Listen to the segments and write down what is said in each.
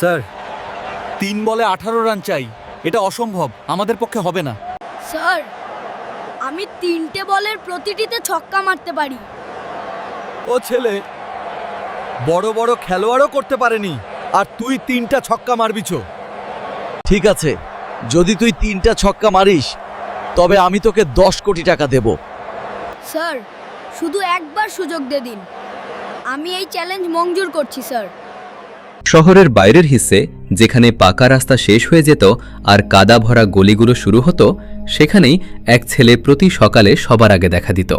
Sir তিন বলে আঠারো রান চাই। এটা অসম্ভব আমাদের পক্ষে হবে না। স্যার আমি তিনটে বলের প্রতিটিতে ছক্কা মারতে পারি। ও ছেলে বড় বড় খেলোয়াড়ও করতে পারেনি আর তুই তিনটা ছক্কা মারবিছ ঠিক আছে যদি তুই তিনটা ছক্কা মারিস তবে আমি তোকে দশ কোটি টাকা দেব। স্যার শুধু একবার সুযোগ দে দিন। আমি এই চ্যালেঞ্জ মঞ্জুর করছি স্যার। শহরের বাইরের হিসে, যেখানে পাকা রাস্তা শেষ হয়ে যেত আর কাদা ভরা গলিগুলো শুরু হতো, সেখানেই এক ছেলে প্রতি সকালে সবার আগে দেখা দিত।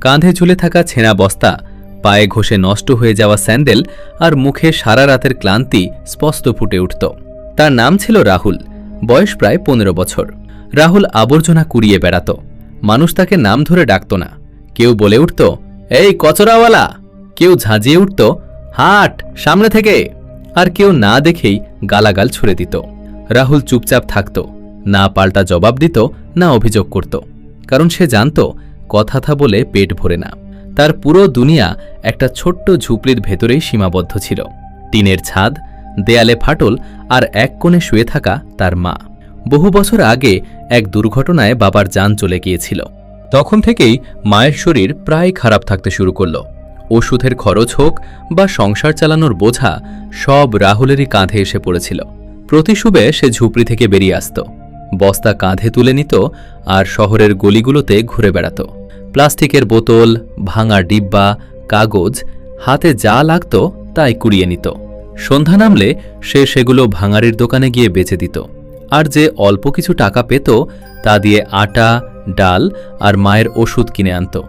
কাঁধে ঝুলে থাকা ছেঁড়া বস্তা, পায়ে ঘষে নষ্ট হয়ে যাওয়া স্যান্ডেল আর মুখে সারা রাতের ক্লান্তি স্পষ্ট ফুটে উঠত। তার নাম ছিল রাহুল, বয়স প্রায় পনেরো বছর। রাহুল আবর্জনা কুড়িয়ে বেড়াত। মানুষ তাকে নাম ধরে ডাকত না। কেউ বলে উঠত, এই কচরাওয়ালা! কেউ ঝাঁজিয়ে উঠত, হাট, সামনে থেকে! আর কেউ না দেখেই গালাগাল ছুড়ে দিত। রাহুল চুপচাপ থাকত, না পাল্টা জবাব দিত, না অভিযোগ করত। কারণ সে জানত, কথাথা বলে পেট ভরে না। তার পুরো দুনিয়া একটা ছোট্ট ঝুপড়ির ভেতরেই সীমাবদ্ধ ছিল। টিনের ছাদ, দেয়ালে ফাটল আর এক কোণে শুয়ে থাকা তার মা। বহু বছর আগে এক দুর্ঘটনায় বাবার যান চলে গিয়েছিল। তখন থেকেই মায়ের শরীর প্রায় খারাপ থাকতে শুরু করল। ওষুধের খরচ হোক বা সংসার চালানোর বোঝা সব রাহুলেরই কাঁধে এসে পড়েছিল। প্রতি শুবে সে ঝুপড়ি থেকে বেরিয়ে আসত। বস্তা কাঁধে তুলে নিত আর শহরের গলিগুলোতে ঘুরে বেড়াত। প্লাস্টিকের বোতল, ভাঙা ডিব্বা, কাগজ, হাতে যা লাগত তাই কুড়িয়ে নিত। সন্ধ্যা নামলে সে সেগুলো ভাঙারির দোকানে গিয়ে বেচে দিত। আর যে অল্প কিছু টাকা পেত তা দিয়ে আটা, ডাল আর মায়ের ওষুধ কিনে আনত।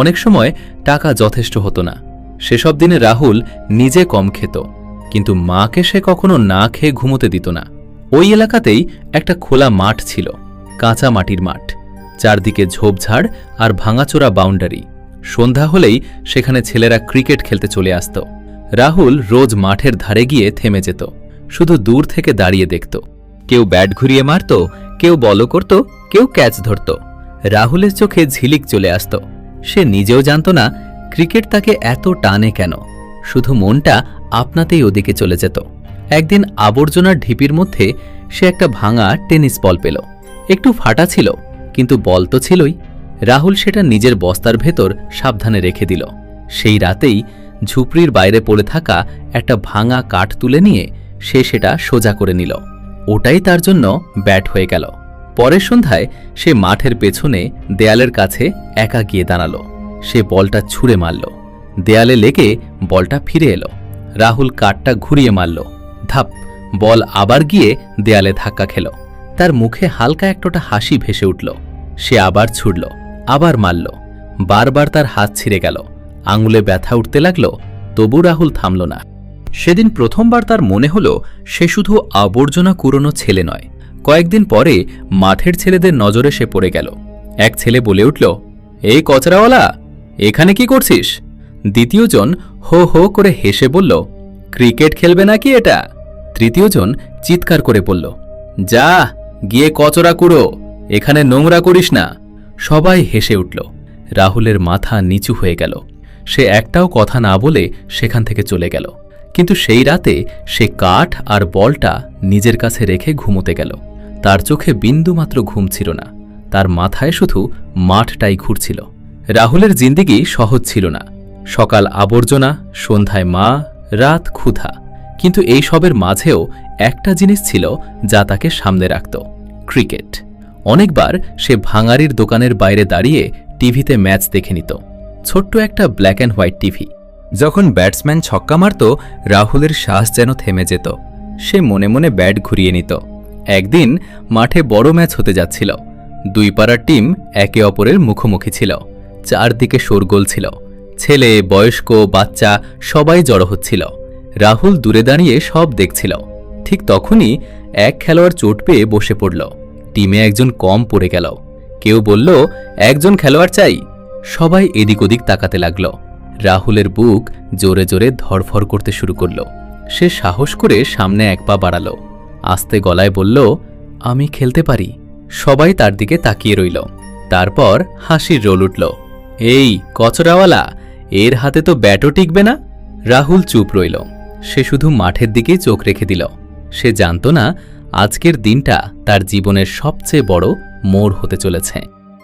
অনেক সময় টাকা যথেষ্ট হতো না। সেসব দিনে রাহুল নিজে কম খেত, কিন্তু মাকে সে কখনো না খেয়ে ঘুমোতে দিত না। ওই এলাকাতেই একটা খোলা মাঠ ছিল, কাঁচা মাটির মাঠ। চারদিকে ঝোপঝাড় আর ভাঙাচোরা বাউন্ডারি। সন্ধ্যা হলেই সেখানে ছেলেরা ক্রিকেট খেলতে চলে আসত। রাহুল রোজ মাঠের ধারে গিয়ে থেমে যেত, শুধু দূর থেকে দাঁড়িয়ে দেখত। কেউ ব্যাট ঘুরিয়ে মারত, কেউ বল করত, কেউ ক্যাচ ধরত। রাহুলের চোখে ঝিলিক চলে আসত। সে নিজেও জানত না ক্রিকেট তাকে এত টানে কেন। শুধু মনটা আপনাতেই ওদিকে চলে যেত। একদিন আবর্জনার ঢিপির মধ্যে সে একটা ভাঙা টেনিস বল পেল। একটু ফাটা ছিল, কিন্তু বল তো ছিলই। রাহুল সেটা নিজের বস্তার ভেতর সাবধানে রেখে দিল। সেই রাতেই ঝুপড়ির বাইরে পড়ে থাকা একটা ভাঙা কাঠ তুলে নিয়ে সে সেটা সোজা করে নিল। ওটাই তার জন্য ব্যাট হয়ে গেল। পরের সন্ধ্যায় সে মাঠের পেছনে দেয়ালের কাছে একা গিয়ে দাঁড়াল। সে বলটা ছুঁড়ে মারল। দেয়ালে লেগে বলটা ফিরে এলো। রাহুল কাঠটা ঘুরিয়ে মারল। ধাপ, বল আবার গিয়ে দেয়ালে ধাক্কা খেল। তার মুখে হালকা একটা হাসি ভেসে উঠল। সে আবার ছুড়ল, আবার মারল। বারবার তার হাত ছিঁড়ে গেল। আঙুলে ব্যথা উঠতে লাগল, তবু রাহুল থামল না। সেদিন প্রথমবার তার মনে হলো, সে শুধু আবর্জনা কুড়োনো ছেলে নয়। কয়েকদিন পরে মাঠের ছেলেদের নজরে সে পড়ে গেল। এক ছেলে বলে উঠল, এই কচরাওয়ালা, এখানে কি করছিস? দ্বিতীয়জন হো হো করে হেসে বলল, ক্রিকেট খেলবে নাকি এটা? তৃতীয়জন চিৎকার করে বলল, যা, গিয়ে কচরা কুড়ো, এখানে নোংরা করিস না। সবাই হেসে উঠল। রাহুলের মাথা নিচু হয়ে গেল। সে একটাও কথা না বলে সেখান থেকে চলে গেল। কিন্তু সেই রাতে সে কাঠ আর বলটা নিজের কাছে রেখে ঘুমোতে গেল। তার চোখে বিন্দুমাত্র ঘুম ছিল না। তার মাথায় শুধু মাঠটাই ঘুরছিল। রাহুলের জিন্দিগি সহজ ছিল না। সকাল আবর্জনা, সন্ধ্যায় মা, রাত ক্ষুধা। কিন্তু এই সবের মাঝেও একটা জিনিস ছিল যা তাকে সামনে রাখত, ক্রিকেট। অনেকবার সে ভাঙারির দোকানের বাইরে দাঁড়িয়ে টিভিতে ম্যাচ দেখে নিত। ছোট্ট একটা ব্ল্যাক অ্যান্ড হোয়াইট টিভি। যখন ব্যাটসম্যান ছক্কা মারত, রাহুলের শ্বাস যেন থেমে যেত। সে মনে মনে ব্যাট ঘুরিয়ে নিত। একদিন মাঠে বড় ম্যাচ হতে যাচ্ছিল। দুই পাড়ার টিম একে অপরের মুখোমুখি ছিল। চারদিকে শোরগোল ছিল। ছেলে, বয়স্ক, বাচ্চা সবাই জড়ো হচ্ছিল। রাহুল দূরে দাঁড়িয়ে সব দেখছিল। ঠিক তখনই এক খেলোয়াড় চোট পেয়ে বসে পড়ল। টিমে একজন কম পড়ে গেল। কেউ বলল, একজন খেলোয়াড় চাই। সবাই এদিক ওদিক তাকাতে লাগল। রাহুলের বুক জোরে জোরে ধরফর করতে শুরু করল। সে সাহস করে সামনে এক পা বাড়ালো। আস্তে গলায় বলল, আমি খেলতে পারি। সবাই তার দিকে তাকিয়ে রইল। তারপর হাসির রোল উঠল। এই, কচরাওয়ালা, এর হাতে তো ব্যাটও টিকবে না? রাহুল চুপ রইল। সে শুধু মাঠের দিকেই চোখ রেখে দিল। সে জানত না, আজকের দিনটা তার জীবনের সবচেয়ে বড় মোড় হতে চলেছে।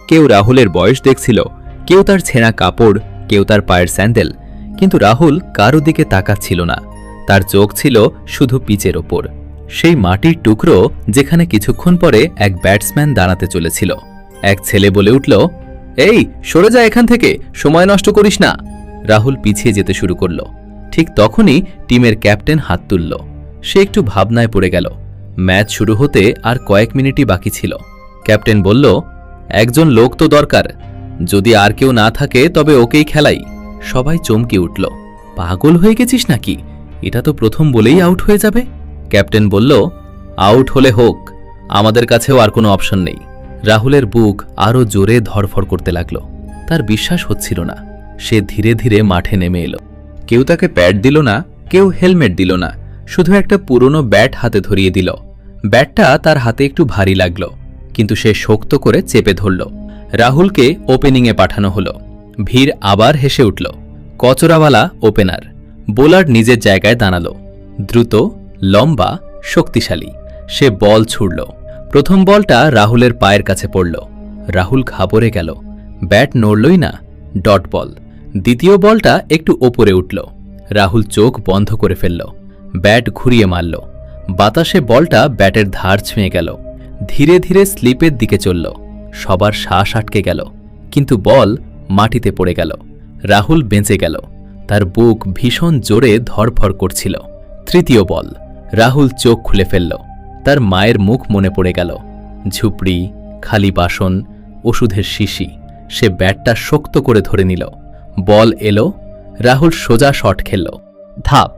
কেউ রাহুলের বয়স দেখছিল, কেউ তার ছেঁড়া কাপড়, কেউ তার পায়ের স্যান্ডেল, কিন্তু রাহুল কারও দিকে তাকাচ্ছিল না। তার চোখ ছিল শুধু পিচের ওপর। সেই মাটির টুকরো যেখানে কিছুক্ষণ পরে এক ব্যাটসম্যান দাঁড়াতে চলেছিল। এক ছেলে বলে উঠল, এই, সরে যা এখান থেকে, সময় নষ্ট করিস না। রাহুল পিছিয়ে যেতে শুরু করল। ঠিক তখনই টিমের ক্যাপ্টেন হাত তুলল। সে একটু ভাবনায় পড়ে গেল। ম্যাচ শুরু হতে আর কয়েক মিনিটই বাকি ছিল। ক্যাপ্টেন বলল, একজন লোক তো দরকার। যদি আর কেউ না থাকে, তবে ওকেই খেলাই। সবাই চমকে উঠল। পাগল হয়ে গেছিস নাকি? এটা তো প্রথম বলেই আউট হয়ে যাবে। ক্যাপ্টেন বলল, আউট হলে হোক, আমাদের কাছেও আর কোনো অপশন নেই। রাহুলের বুক আরও জোরে ধরফর করতে লাগল। তার বিশ্বাস হচ্ছিল না। সে ধীরে ধীরে মাঠে নেমে এলো। কেউ তাকে প্যাড দিল না, কেউ হেলমেট দিল না, শুধু একটা পুরনো ব্যাট হাতে ধরিয়ে দিল। ব্যাটটা তার হাতে একটু ভারী লাগল, কিন্তু সে শক্ত করে চেপে ধরল। রাহুলকে ওপেনিংয়ে পাঠানো হলো। ভিড় আবার হেসে উঠল। কচরাওয়ালা ওপেনার, বোলার নিজের জায়গায় দাঁড়াল। দ্রুত লম্বা, শক্তিশালী। সে বল ছুড়ল। প্রথম বলটা রাহুলের পায়ের কাছে পড়ল। রাহুল ঘাবড়ে গেল। ব্যাট নড়লই না, ডট বল। দ্বিতীয় বলটা একটু ওপরে উঠল। রাহুল চোখ বন্ধ করে ফেলল। ব্যাট ঘুরিয়ে মারল। বাতাসে বলটা ব্যাটের ধার ছুঁয়ে গেল। ধীরে ধীরে স্লিপের দিকে চলল। সবার শ্বাস আটকে গেল। কিন্তু বল মাটিতে পড়ে গেল। রাহুল বেঁচে গেল। তার বুক ভীষণ জোরে ধরফর করছিল। তৃতীয় বল। রাহুল চোখ খুলে ফেলল। তার মায়ের মুখ মনে পড়ে গেল। ঝুপড়ি, খালি বাসন, ওষুধের শিশি, সে ব্যাটটা শক্ত করে ধরে নিল। বল এলো, রাহুল সোজা শট খেলল। ধাপ,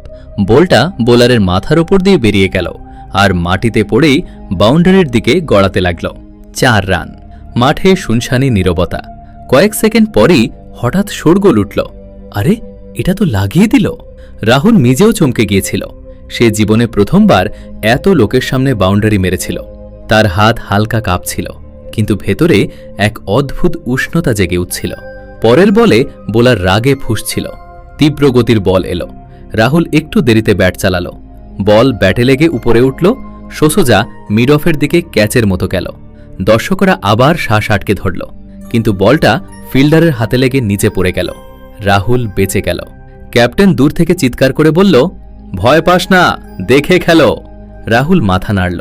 বলটা বোলারের মাথার ওপর দিয়ে বেরিয়ে গেল আর মাটিতে পড়েই বাউন্ডারির দিকে গড়াতে লাগল। চার রান, মাঠে শুনশানি, নীরবতা। কয়েক সেকেন্ড পরই হঠাৎ শোরগোল উঠল। আরে, এটা তো লাগিয়ে দিল। রাহুল নিজেও চমকে গিয়েছিল। সে জীবনে প্রথমবার এত লোকের সামনে বাউন্ডারি মেরেছিল। তার হাত হালকা কাঁপছিল, কিন্তু ভেতরে এক অদ্ভুত উষ্ণতা জেগে উঠছিল। পরের বলে বোলার রাগে ফুসছিল। তীব্র গতির বল এলো। রাহুল একটু দেরিতে ব্যাট চালালো। বল ব্যাটে লেগে উপরে উঠল। সোসোজা মিড অফের দিকে ক্যাচের মতো গেল। দর্শকরা আবার শ্বাস আটকে ধরল, কিন্তু বলটা ফিল্ডারের হাতে লেগে নিচে পড়ে গেল। রাহুল বেঁচে গেল। ক্যাপ্টেন দূর থেকে চিৎকার করে বলল ভয় পাস না, দেখে খেলো। রাহুল মাথা নাড়ল।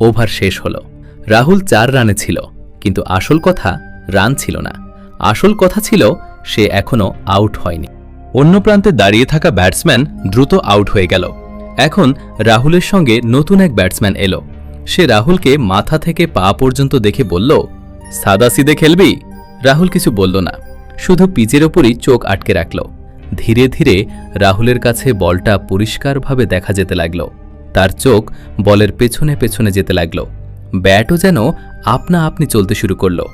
ওভার শেষ হলো। রাহুল চার রানে ছিল, কিন্তু আসল কথা, রান ছিল না। আসল কথা ছিল, সে এখনও আউট হয়নি। অন্য প্রান্তে দাঁড়িয়ে থাকা ব্যাটসম্যান দ্রুত আউট হয়ে গেল। এখন রাহুলের সঙ্গে নতুন এক ব্যাটসম্যান এলো। সে রাহুলকে মাথা থেকে পা পর্যন্ত দেখে বলল, সাদাসিদে খেলবি? রাহুল কিছু বলল না। শুধু পিচের ওপরই চোখ আটকে রাখল। ধীরে ধীরে রাহুলের কাছে বলটা পরিষ্কারভাবে দেখা যেতে লাগল। তার চোখ বলের পেছনে পেছনে যেতে লাগল। ব্যাটও যেন আপনা আপনি চলতে শুরু করল।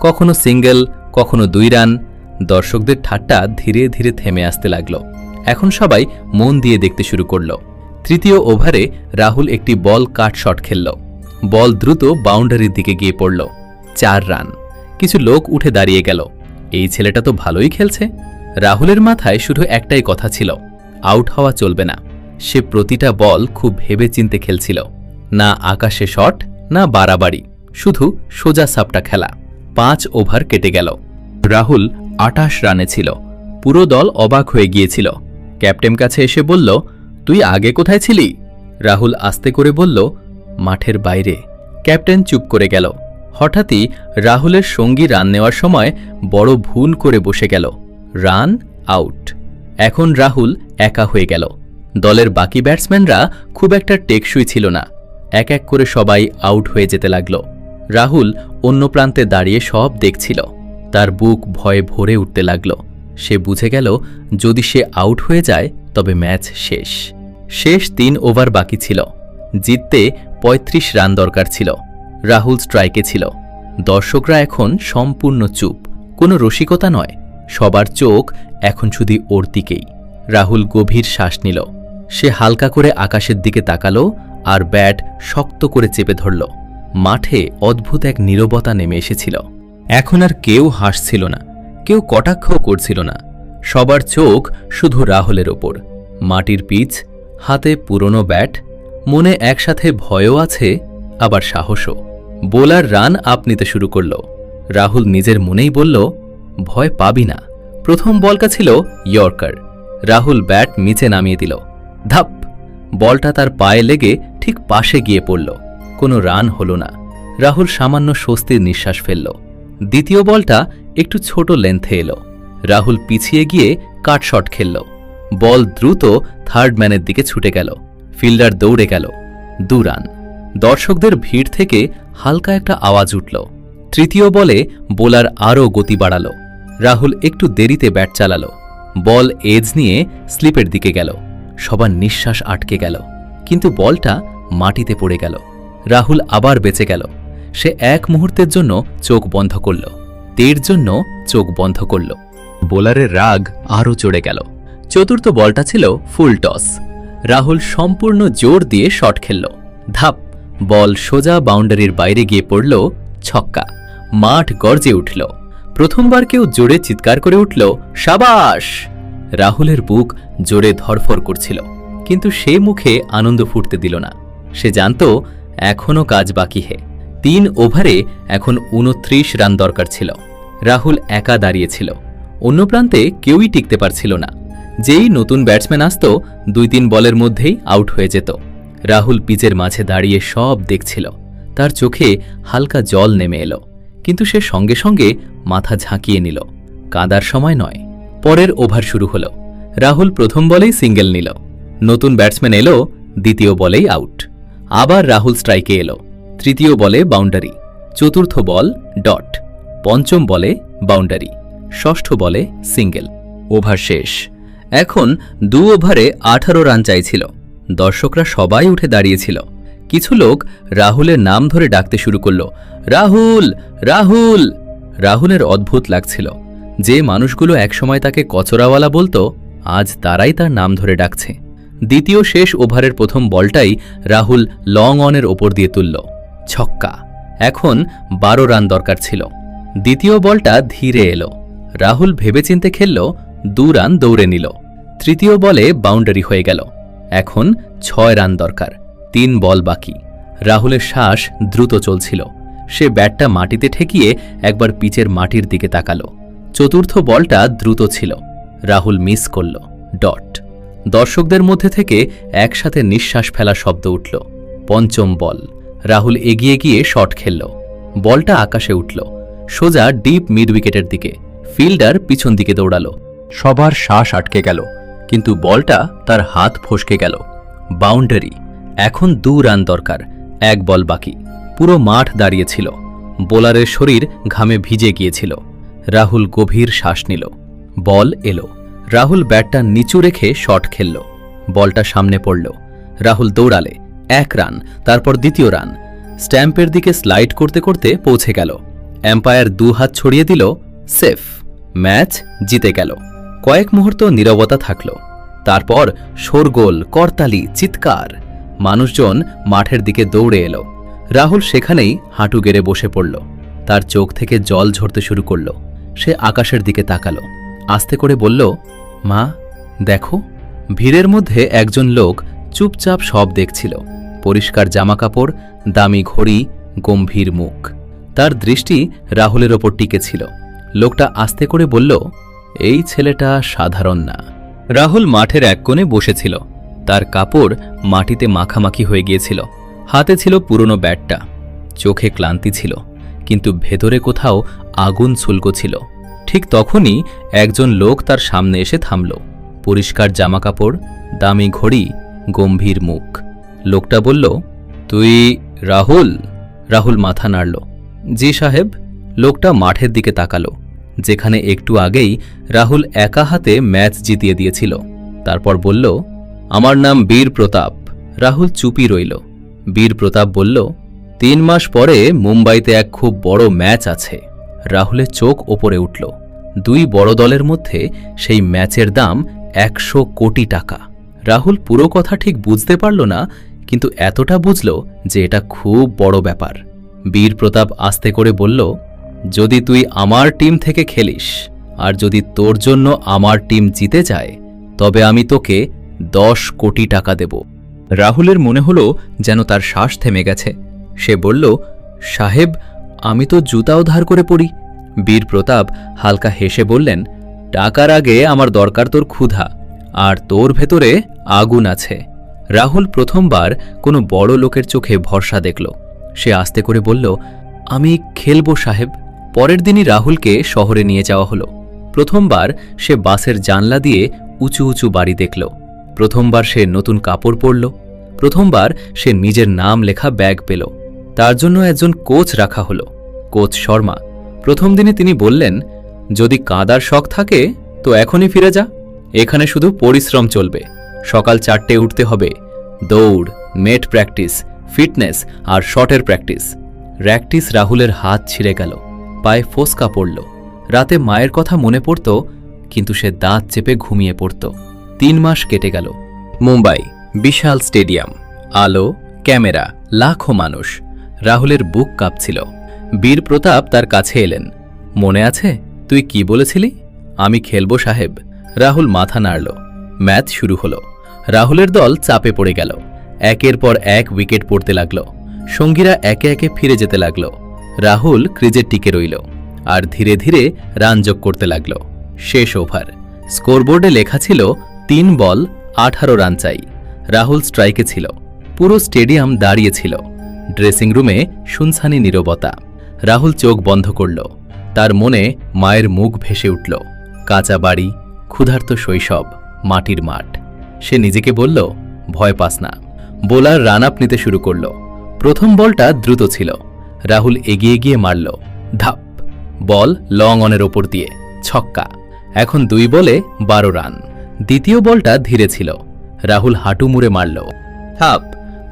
কখনো সিঙ্গেল, কখনো দুই রান। দর্শকদের ঠাট্টা ধীরে ধীরে থেমে আসতে লাগল। এখন সবাই মন দিয়ে দেখতে শুরু করল। তৃতীয় ওভারে রাহুল একটি বল কাট শট খেলল। বল দ্রুত বাউন্ডারির দিকে গিয়ে পড়ল। চার রান। কিছু লোক উঠে দাঁড়িয়ে গেল। এই ছেলেটা তো ভালোই খেলছে। রাহুলের মাথায় শুধু একটাই কথা ছিল আউট হওয়া চলবে না। সে প্রতিটা বল খুব ভেবে চিনতে খেলছিল। না আকাশে শট না বাড়াবাড়ি, শুধু সোজা সাপটা খেলা। পাঁচ ওভার কেটে গেল। রাহুল আটাশ রানে ছিল। পুরো দল অবাক হয়ে গিয়েছিল। ক্যাপ্টেন কাছে এসে বলল, তুই আগে কোথায় ছিলি? রাহুল আস্তে করে বলল, মাঠের বাইরে। ক্যাপ্টেন চুপ করে গেল। হঠাৎই রাহুলের সঙ্গী রান নেওয়ার সময় বড় ভুল করে বসে গেল। Run, out. এখন রাহুল একা হয়ে গেল। দলের বাকি ব্যাটসম্যানরা খুব একটা টেকসই ছিল না। এক এক করে সবাই আউট হয়ে যেতে লাগল। রাহুল অন্য প্রান্তে দাঁড়িয়ে সব দেখছিল। তার বুক ভয়ে ভরে উঠতে লাগল। সে বুঝে গেল, যদি সে আউট হয়ে যায়, তবে ম্যাচ শেষ। শেষ তিন ওভার বাকি ছিল। জিততে ৩৫ রান দরকার ছিল। রাহুল স্ট্রাইকে ছিল। দর্শকরা এখন সম্পূর্ণ চুপ। কোনো রসিকতা নয়। সবার চোখ এখন শুধু ওর দিকেই। রাহুল গভীর শ্বাস নিল। সে হালকা করে আকাশের দিকে তাকালো আর ব্যাট শক্ত করে চেপে ধরল। মাঠে অদ্ভুত এক নীরবতা নেমে এসেছিল। এখন আর কেউ হাসছিল না, কেউ কটাক্ষও করছিল না। সবার চোখ শুধু রাহুলের ওপর। মাটির পিচ, হাতে পুরনো ব্যাট, মনে একসাথে ভয়ও আছে, আবার সাহসও। বোলার রান আপ নিতে শুরু করল। রাহুল নিজের মনেই বলল ভয় পাবি না। প্রথম বলটা ছিল ইয়র্কার। রাহুল ব্যাট নিচে নামিয়ে দিল। ধাপ! বলটা তার পায়ে লেগে ঠিক পাশে গিয়ে পড়ল। কোনো রান হলো না। রাহুল সামান্য স্বস্তির নিঃশ্বাস ফেলল। দ্বিতীয় বলটা একটু ছোট লেন্থে এলো। রাহুল পিছিয়ে গিয়ে কাটশট খেলল। বল দ্রুত থার্ড ম্যানের দিকে ছুটে গেল। ফিল্ডার দৌড়ে গেল। দু রান। দর্শকদের ভিড় থেকে হালকা একটা আওয়াজ উঠল। তৃতীয় বলে বোলার আরও গতি বাড়াল। রাহুল একটু দেরিতে ব্যাট চালাল। বল এজ নিয়ে স্লিপের দিকে গেল। সবার নিঃশ্বাস আটকে গেল। কিন্তু বলটা মাটিতে পড়ে গেল। রাহুল আবার বেঁচে গেল। সে এক মুহূর্তের জন্য চোখ বন্ধ করল। তের জন্য চোখ বন্ধ করল। বোলারের রাগ আরও চড়ে গেল। চতুর্থ বলটা ছিল ফুল টস। রাহুল সম্পূর্ণ জোর দিয়ে শট খেলল। ধাপ! বল সোজা বাউন্ডারির বাইরে গিয়ে পড়ল ছক্কা। মাঠ গর্জে উঠল। প্রথমবার কেউ জোরে চিৎকার করে উঠল, সাবাস! রাহুলের বুক জোরে ধরফর করছিল, কিন্তু সে মুখে আনন্দ ফুটতে দিল না। সে জানত এখনও কাজ বাকি হে। তিন ওভারে এখন উনত্রিশ রান দরকার ছিল। রাহুল একা দাঁড়িয়েছিল। অন্য প্রান্তে কেউই টিকতে পারছিল না। যেই নতুন ব্যাটসম্যান আসত, দুই তিন বলের মধ্যেই আউট হয়ে যেত। রাহুল পিচের মাঝে দাঁড়িয়ে সব দেখছিল। তার চোখে হালকা জল নেমে এলো। কিন্তু সে সঙ্গে সঙ্গে মাথা ঝাঁকিয়ে নিল। কাদার সময় নয়, পরের ওভার শুরু হল। রাহুল প্রথম বলেই সিঙ্গেল নিল। নতুন ব্যাটসম্যান এলো, দ্বিতীয় বলেই আউট। আবার রাহুল স্ট্রাইকে এলো। তৃতীয় বলে বাউন্ডারি। চতুর্থ বল ডট। পঞ্চম বলে বাউন্ডারি। ষষ্ঠ বলে সিঙ্গেল। ওভার শেষ। এখন দু ওভারে আঠারো রান চাইছিল। দর্শকরা সবাই উঠে দাঁড়িয়েছিল। কিছু লোক রাহুলের নাম ধরে ডাকতে শুরু করল, রাহুল রাহুল! রাহুলের অদ্ভুত লাগছিল। যে মানুষগুলো একসময় তাকে কচরাওয়ালা বলতো, আজ তারাই তার নাম ধরে ডাকছে। দ্বিতীয় শেষ ওভারের প্রথম বলটাই রাহুল লং অনের ওপর দিয়ে তুলল। ছক্কা। এখন বারো রান দরকার ছিল। দ্বিতীয় বলটা ধীরে এলো। রাহুল ভেবেচিন্তে খেলল, দু রান দৌড়ে নিল। তৃতীয় বলে বাউন্ডারি হয়ে গেল। এখন ছয় রান দরকার। তিন বল বাকি। রাহুলের শ্বাস দ্রুত চলছিল। সে ব্যাটটা মাটিতে ঠেকিয়ে একবার পিচের মাটির দিকে তাকালো। চতুর্থ বলটা দ্রুত ছিল। রাহুল মিস করল। ডট। দর্শকদের মধ্যে থেকে একসাথে নিঃশ্বাস ফেলা শব্দ উঠল। পঞ্চম বল। রাহুল এগিয়ে গিয়ে শট খেলল। বলটা আকাশে উঠল। সোজা ডিপ মিড উইকেটের দিকে। ফিল্ডার পিছন দিকে দৌড়ালো। সবার শ্বাস আটকে গেল। কিন্তু বলটা তার হাত ফসকে গেল। বাউন্ডারি। এখন দু রান দরকার, এক বল বাকি। পুরো মাঠ দাঁড়িয়েছিল। বোলারের শরীর ঘামে ভিজে গিয়েছিল। রাহুল গভীর শ্বাস নিল। বল এলো। রাহুল ব্যাটটা নিচু রেখে শট খেলল। বলটা সামনে পড়ল। রাহুল দৌড়ালে। এক রান, তারপর দ্বিতীয় রান। স্ট্যাম্পের দিকে স্লাইড করতে করতে পৌঁছে গেল। এম্পায়ার দু হাত ছড়িয়ে দিল। সেফ। ম্যাচ জিতে গেল। কয়েক মুহূর্ত নীরবতা থাকল। তারপর শোরগোল, করতালি, চিৎকার। মানুষজন মাঠের দিকে দৌড়ে এলো। রাহুল সেখানেই হাঁটু গেড়ে বসে পড়ল। তার চোখ থেকে জল ঝরতে শুরু করল। সে আকাশের দিকে তাকালো। আস্তে করে বলল, মা, দেখো, ভিড়ের মধ্যে একজন লোক চুপচাপ সব দেখছিল। পরিষ্কার জামাকাপড়, দামি ঘড়ি, গম্ভীর মুখ। তার দৃষ্টি রাহুলের ওপর টিকেছিল। লোকটা আস্তে করে বলল, এই ছেলেটা সাধারণ না। রাহুল মাঠের এক কোণে বসেছিল। তার কাপড় মাটিতে মাখামাখি হয়ে গিয়েছিল। হাতে ছিল পুরনো ব্যাটটা। চোখে ক্লান্তি ছিল, কিন্তু ভেতরে কোথাও আগুন ছুলকো ছিল। ঠিক তখনই একজন লোক তার সামনে এসে থামল। পরিষ্কার জামাকাপড়, দামি ঘড়ি, গম্ভীর মুখ। লোকটা বলল, তুই রাহুল? রাহুল মাথা নাড়ল। জি সাহেব। লোকটা মাঠের দিকে তাকালো, যেখানে একটু আগেই রাহুল একা হাতে ম্যাচ জিতিয়ে দিয়েছিল। তারপর বলল আমার নাম বীর প্রতাপ। রাহুল চুপি রইল। বীর প্রতাপ বলল, তিন মাস পরে মুম্বাইতে এক খুব বড় ম্যাচ আছে। রাহুলের চোখ ওপরে উঠল। দুই বড় দলের মধ্যে সেই ম্যাচের দাম একশো কোটি টাকা। রাহুল পুরো কথা ঠিক বুঝতে পারল না, কিন্তু এতটা বুঝল যে এটা খুব বড় ব্যাপার। বীর প্রতাপ আস্তে করে বলল, যদি তুই আমার টিম থেকে খেলিস, আর যদি তোর জন্য আমার টিম জিতে যায়, তবে আমি তোকে দশ কোটি টাকা দেব। রাহুলের মনে হলো যেন তার শ্বাস থেমে গেছে। সে বলল, সাহেব, আমি তো জুতাও ধার করে পড়ি। বীর প্রতাপ হালকা হেসে বললেন, টাকার আগে আমার দরকার তোর ক্ষুধা, আর তোর ভেতরে আগুন আছে। রাহুল প্রথমবার কোনো বড় লোকের চোখে ভরসা দেখল। সে আস্তে করে বলল, আমি খেলব সাহেব। পরের দিনই রাহুলকে শহরে নিয়ে যাওয়া হলো। প্রথমবার সে বাসের জানলা দিয়ে উঁচু উঁচু বাড়ি দেখল। প্রথমবার সে নতুন কাপড় পরল, প্রথমবার সে নিজের নাম লেখা ব্যাগ পেল, তার জন্য একজন কোচ রাখা হলো, কোচ শর্মা। প্রথম দিনে তিনি বললেন, যদি কাদার শখ থাকে, তো এখনই ফিরে যা, এখানে শুধু পরিশ্রম চলবে, সকাল চারটে উঠতে হবে, দৌড়, মেট প্র্যাকটিস, ফিটনেস আর শটের প্র্যাকটিস। র্যাকটিস রাহুলের হাত ছিঁড়ে গেল, পায়ে ফোসকা পড়ল, রাতে মায়ের কথা মনে পড়ত, কিন্তু সে দাঁত চেপে ঘুমিয়ে পড়ত। তিন মাস কেটে গেল। মুম্বাই, বিশাল স্টেডিয়াম, আলো, ক্যামেরা, লাখো মানুষ। রাহুলের বুক কাঁপছিল। বীর প্রতাপ তার কাছে এলেন। মনে আছে? তুই কি বলেছিলি? আমি খেলব সাহেব। রাহুল মাথা নাড়ল। ম্যাচ শুরু হলো। রাহুলের দল চাপে পড়ে গেল। একের পর এক উইকেট পড়তে লাগল। সঙ্গীরা একে একে ফিরে যেতে লাগল। রাহুল ক্রিজে টিকে রইল। আর ধীরে ধীরে রান যোগ করতে লাগল। শেষ ওভার। স্কোরবোর্ডে লেখা ছিল তিন বল, আঠারো রান চাই। রাহুল স্ট্রাইকে ছিল। পুরো স্টেডিয়াম দাঁড়িয়ে ছিল। ড্রেসিং রুমে শুনছানি নীরবতা। রাহুল চোখ বন্ধ করল। তার মনে মায়ের মুখ ভেসে উঠল। কাঁচা বাড়ি, ক্ষুধার্ত শৈশব, মাটির মাঠ। সে নিজেকে বলল, ভয় পাস না। বোলার রান আপ নিতে শুরু করল। প্রথম বলটা দ্রুত ছিল। রাহুল এগিয়ে গিয়ে মারল। ধাপ। বল লং অনের ওপর দিয়ে। ছক্কা। এখন দুই বলে বারো রান। দ্বিতীয় বলটা ধীরে ছিল। রাহুল হাঁটু মুড়ে মারল। থাপ,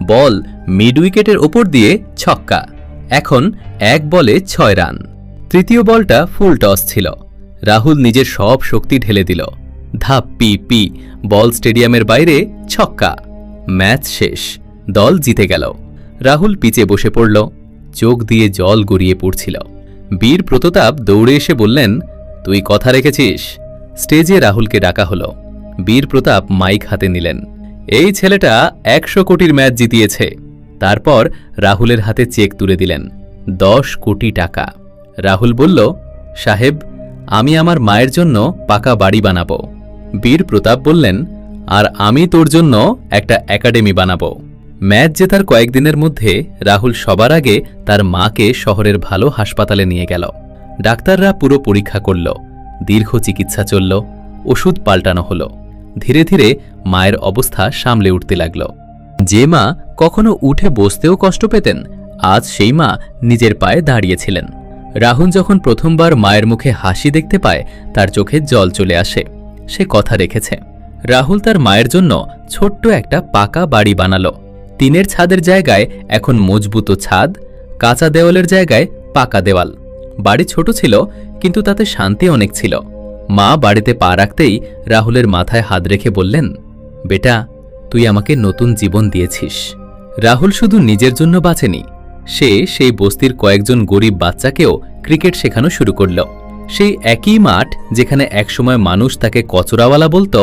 বল মিড উইকেটের ওপর দিয়ে ছক্কা। এখন এক বলে ছয় রান। তৃতীয় বলটা ফুল টস ছিল। রাহুল নিজের সব শক্তি ঢেলে দিল। ধাপ, পি পি, বল স্টেডিয়ামের বাইরে ছক্কা। ম্যাচ শেষ। দল জিতে গেল। রাহুল পিচে বসে পড়ল। চোখ দিয়ে জল গড়িয়ে পড়ছিল। বীর প্রতাপ দৌড়ে এসে বললেন, তুই কথা রেখেছিস? স্টেজে রাহুলকে ডাকা হলো। বীর প্রতাপ মাইক হাতে নিলেন। এই ছেলেটা একশো কোটির ম্যাচ জিতিয়েছে। তারপর রাহুলের হাতে চেক তুলে দিলেন, দশ কোটি টাকা। রাহুল বলল, সাহেব, আমি আমার মায়ের জন্য পাকা বাড়ি বানাবো। বীর প্রতাপ বললেন, আর আমি তোর জন্য একটা একাডেমি বানাবো। ম্যাচ জেতার কয়েকদিনের মধ্যে রাহুল সবার আগে তার মাকে শহরের ভালো হাসপাতালে নিয়ে গেল। ডাক্তাররা পুরো পরীক্ষা করল, দীর্ঘ চিকিৎসা চলল, ওষুধ পাল্টানো হলো। ধীরে ধীরে মায়ের অবস্থা সামলে উঠতে লাগল। যে মা কখনো উঠে বসতেও কষ্ট পেতেন, আজ সেই মা নিজের পায়ে দাঁড়িয়েছিলেন। রাহুল যখন প্রথমবার মায়ের মুখে হাসি দেখতে পায়, তার চোখে জল চলে আসে। সে কথা রেখেছে। রাহুল তার মায়ের জন্য ছোট্ট একটা পাকা বাড়ি বানালো। টিনের ছাদের জায়গায় এখন মজবুত ছাদ, কাঁচা দেওয়ালের জায়গায় পাকা দেওয়াল। বাড়ি ছোট ছিল, কিন্তু তাতে শান্তি অনেক ছিল। মা বাড়িতে পা রাখতেই রাহুলের মাথায় হাত রেখে বললেন, বেটা, তুই আমাকে নতুন জীবন দিয়েছিস। রাহুল শুধু নিজের জন্য বাঁচেনি, সে সেই বস্তির কয়েকজন গরিব বাচ্চাকেও ক্রিকেট শেখানো শুরু করল। সেই একই মাঠ যেখানে একসময় মানুষ তাকে কচরাওয়ালা বলতো,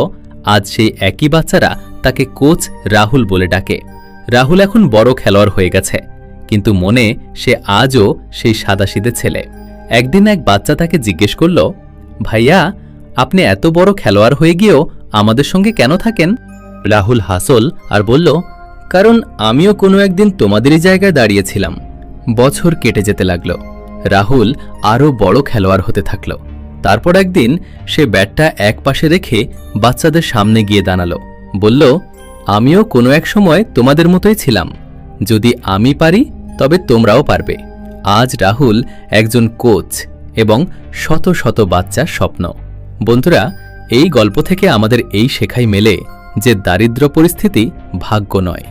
আজ সেই একই বাচ্চারা তাকে কোচ রাহুল বলে ডাকে। রাহুল এখন বড় খেলোয়াড় হয়ে গেছে, কিন্তু মনে সে আজও সেই সাদাসিদে ছেলে। একদিন এক বাচ্চা তাকে জিজ্ঞেস করল ভাইয়া, আপনি এত বড় খেলোয়াড় হয়ে গিয়েও আমাদের সঙ্গে কেন থাকেন? রাহুল হাসল আর বলল, কারণ আমিও কোনো একদিন তোমাদেরই জায়গায় দাঁড়িয়েছিলাম। বছর কেটে যেতে লাগল। রাহুল আরও বড় খেলোয়াড় হতে থাকল। তারপর একদিন সে ব্যাটটা এক পাশে রেখে বাচ্চাদের সামনে গিয়ে দাঁড়াল। বলল, আমিও কোনো এক সময় তোমাদের মতোই ছিলাম। যদি আমি পারি, তবে তোমরাও পারবে। আজ রাহুল একজন কোচ। এবং শত শত বাচ্চার স্বপ্ন। বন্ধুরা, এই গল্প থেকে আমাদের এই শেখাই মেলে যে দারিদ্র পরিস্থিতি ভাগ্য নয়।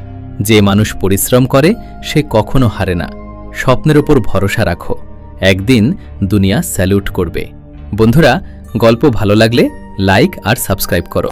যে মানুষ পরিশ্রম করে, সে কখনো হারে না। স্বপ্নের ওপর ভরসা রাখো। একদিন দুনিয়া স্যালুট করবে। বন্ধুরা, গল্প ভালো লাগলে লাইক আর সাবস্ক্রাইব করো।